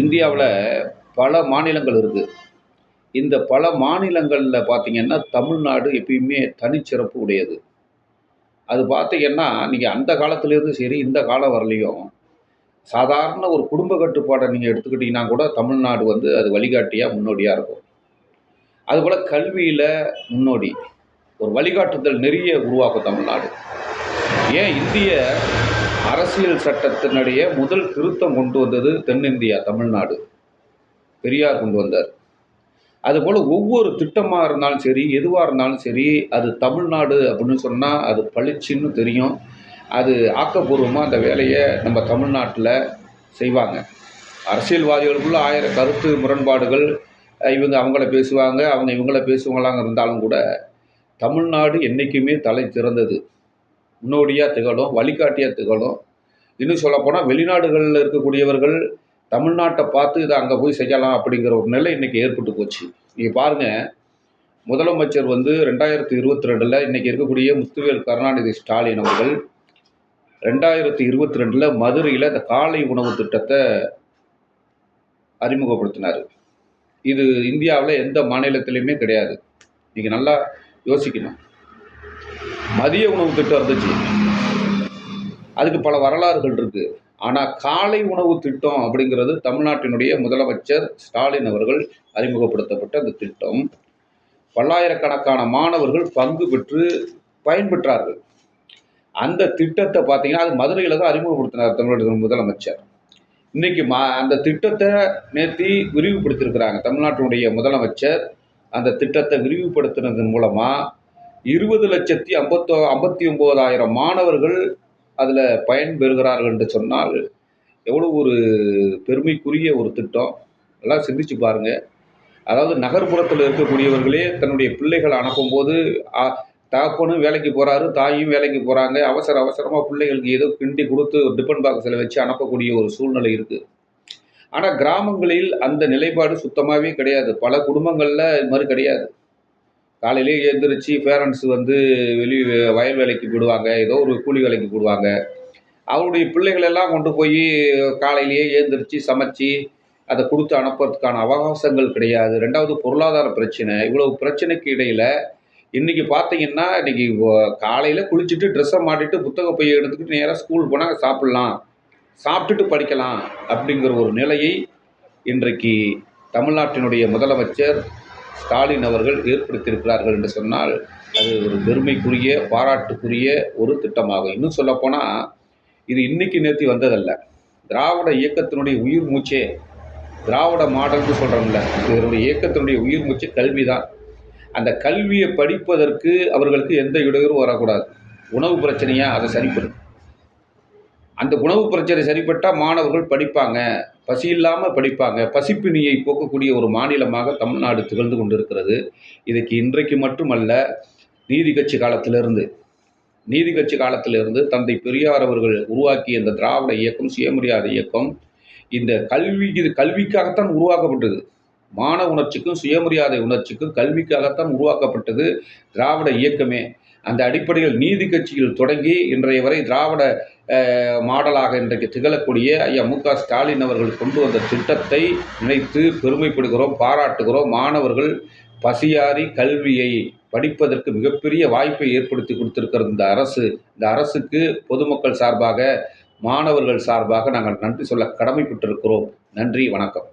இந்தியாவில் பல மாநிலங்கள் இருக்குது இந்த பல மாநிலங்களில் பார்த்தீங்கன்னா தமிழ்நாடு எப்பயுமே தனிச்சிறப்பு உடையது. அது பார்த்தீங்கன்னா நீங்கள் அந்த காலத்துலேருந்து சரி இந்த காலம் வரலையும் சாதாரண ஒரு குடும்ப கட்டுப்பாடை நீங்கள் எடுத்துக்கிட்டிங்கன்னா கூட தமிழ்நாடு வந்து அது வழிகாட்டியாக முன்னோடியாக இருக்கும். அதுபோல் கல்வியில் முன்னோடி ஒரு வழிகாட்டுதல் நெறிய உருவாக்கும் தமிழ்நாடு. ஏன் இந்திய அரசியல் சட்டத்தினுடைய முதல் திருத்தம் கொண்டு வந்தது தென்னிந்தியா தமிழ்நாடு. பெரியார் கொண்டு வந்தார். அதுபோல் ஒவ்வொரு திட்டமாக இருந்தாலும் சரி எதுவாக இருந்தாலும் சரி அது தமிழ்நாடு அப்படின்னு சொன்னால் அது பளிச்சுன்னு தெரியும். அது ஆக்கப்பூர்வமாக அந்த வேலையை நம்ம தமிழ்நாட்டில் செய்வாங்க. அரசியல்வாதிகளுக்குள்ள ஆயிரம் கருத்து முரண்பாடுகள் இவங்க அவங்கள பேசுவாங்க அவங்க இவங்கள பேசுவாங்களாங்க இருந்தாலும் கூட தமிழ்நாடு என்றைக்குமே தலை திறந்தது முன்னோடியாக திகழும் வழிகாட்டியாக திகழும். இன்னும் சொல்லப்போனால் வெளிநாடுகளில் இருக்கக்கூடியவர்கள் தமிழ்நாட்டை பார்த்து இதை அங்கே போய் செய்யலாம் அப்படிங்கிற ஒரு நிலை இன்றைக்கி ஏற்பட்டு போச்சு. நீங்கள் பாருங்கள் முதலமைச்சர் வந்து ரெண்டாயிரத்தி இருபத்தி ரெண்டில் இன்றைக்கி இருக்கக்கூடிய முத்துவேல் கருணாநிதி ஸ்டாலின் அவர்கள் ரெண்டாயிரத்தி இருபத்தி ரெண்டில் மதுரையில் இந்த காலை உணவு திட்டத்தை அறிமுகப்படுத்தினார். இது இந்தியாவில் எந்த மாநிலத்திலையுமே கிடையாது. நீங்கள் நல்லா யோசிக்கணும். மதிய உணவு திட்டம் இருந்துச்சு. அதுக்கு பல வரலாறுகள் இருக்குது ஆனால் காலை உணவு திட்டம் அப்படிங்கிறது தமிழ்நாட்டினுடைய முதலமைச்சர் ஸ்டாலின் அவர்கள் அறிமுகப்படுத்தப்பட்ட அந்த திட்டம். பல்லாயிரக்கணக்கான மாணவர்கள் பங்கு பெற்று பயன்பெற்றார்கள். அந்த திட்டத்தை பார்த்தீங்கன்னா அது மதுரையில் தான் அறிமுகப்படுத்தினார் தமிழ்நாடு முதலமைச்சர். இன்னைக்கு மா அந்த திட்டத்தை நேர்த்தி விரிவுபடுத்தியிருக்கிறாங்க. தமிழ்நாட்டினுடைய முதலமைச்சர் அந்த திட்டத்தை விரிவுபடுத்தினதன் மூலமாக இருபது லட்சத்தி ஐம்பத்தோ ஐம்பத்தி ஒம்போதாயிரம் மாணவர்கள் அதில் பயன் பெறுகிறார்கள் என்று சொன்னால் எவ்வளோ ஒரு பெருமைக்குரிய ஒரு திட்டம். எல்லாம் சிந்திச்சு பாருங்கள் அதாவது நகர்ப்புறத்தில் இருக்கக்கூடியவர்களே தன்னுடைய பிள்ளைகளை அனுப்பும்போது தகப்பனும் வேலைக்கு போகிறாரு தாயும் வேலைக்கு போகிறாங்க அவசர அவசரமாக பிள்ளைகளுக்கு ஏதோ கிண்டி கொடுத்து ஒரு பாக்ஸில் வச்சு அனுப்பக்கூடிய ஒரு சூழ்நிலை இருக்குது ஆனால் கிராமங்களில் அந்த நிலைப்பாடு சுத்தமாகவே கிடையாது. பல குடும்பங்களில் இது மாதிரி கிடையாது. காலையிலே எழுந்திரிச்சு பேரண்ட்ஸ் வந்து வெளி வயல் வேலைக்கு போயிடுவாங்க. ஏதோ ஒரு கூலி வேலைக்கு போயிடுவாங்க. அவருடைய பிள்ளைகளெல்லாம் கொண்டு போய் காலையிலேயே எழுந்திரிச்சு சமைச்சு அதை கொடுத்து அனுப்புறதுக்கான அவகாசங்கள் கிடையாது. ரெண்டாவது பொருளாதார பிரச்சனை. இவ்வளவு பிரச்சனைக்கு இடையில் இன்றைக்கி பார்த்தீங்கன்னா இன்றைக்கி காலையில் குளிச்சுட்டு ட்ரெஸ்ஸை மாட்டிட்டு புத்தக பையை எடுத்துக்கிட்டு நேராக ஸ்கூல் போனால் சாப்பிட்லாம். சாப்பிட்டுட்டு படிக்கலாம் அப்படிங்கிற ஒரு நிலையை இன்றைக்கு தமிழ்நாட்டினுடைய முதலமைச்சர் ஸ்டாலின் அவர்கள் ஏற்படுத்தியிருக்கிறார்கள் என்று சொன்னால் அது ஒரு பெருமைக்குரிய பாராட்டுக்குரிய ஒரு திட்டமாகும். இன்னும் சொல்லப்போனால் இது இன்னைக்கு நேர்த்தி வந்ததல்ல. திராவிட இயக்கத்தினுடைய உயிர் மூச்சே திராவிட மாடல்னு சொல்கிறோம்ல இதனுடைய இயக்கத்தினுடைய உயிர் மூச்சு கல்வி தான் அந்த கல்வியை படிப்பதற்கு அவர்களுக்கு எந்த இடையூறும் வரக்கூடாது. உணவு பிரச்சனையாக அதை சரி பண்ணும் அந்த உணவு பிரச்சனை சரிப்பட்டால் மாணவர்கள் படிப்பாங்க. பசி இல்லாமல் படிப்பாங்க. பசிப்பினியை போக்கக்கூடிய ஒரு மாநிலமாக தமிழ்நாடு திகழ்ந்து கொண்டிருக்கிறது. இதுக்கு இன்றைக்கு மட்டுமல்ல நீதி கட்சி காலத்திலிருந்து நீதி கட்சி காலத்திலிருந்து தந்தை பெரியார் அவர்கள் உருவாக்கிய இந்த திராவிட இயக்கம் சுயமரியாதை இயக்கம் இந்த கல்வி இது கல்விக்காகத்தான் உருவாக்கப்பட்டது. மான உணர்ச்சிக்கும் சுயமரியாதை உணர்ச்சிக்கும் கல்விக்காகத்தான் உருவாக்கப்பட்டது திராவிட இயக்கமே. அந்த அடிப்படையில் நீதி கட்சியில் தொடங்கி இன்றைய வரை திராவிட மாடலாக இன்றைக்கு திகழக்கூடிய ஐயா மு க ஸ்டாலின் அவர்கள் கொண்டு வந்த திட்டத்தை நினைத்து பெருமைப்படுகிறோம் பாராட்டுகிறோம். மாணவர்கள் பசியாரி கல்வியை படிப்பதற்கு மிகப்பெரிய வாய்ப்பை ஏற்படுத்தி கொடுத்திருக்கிறது இந்த அரசு இந்த அரசுக்கு பொதுமக்கள் சார்பாக மாணவர்கள் சார்பாக நாங்கள் நன்றி சொல்ல கடமைப்பட்டிருக்கிறோம். நன்றி வணக்கம்.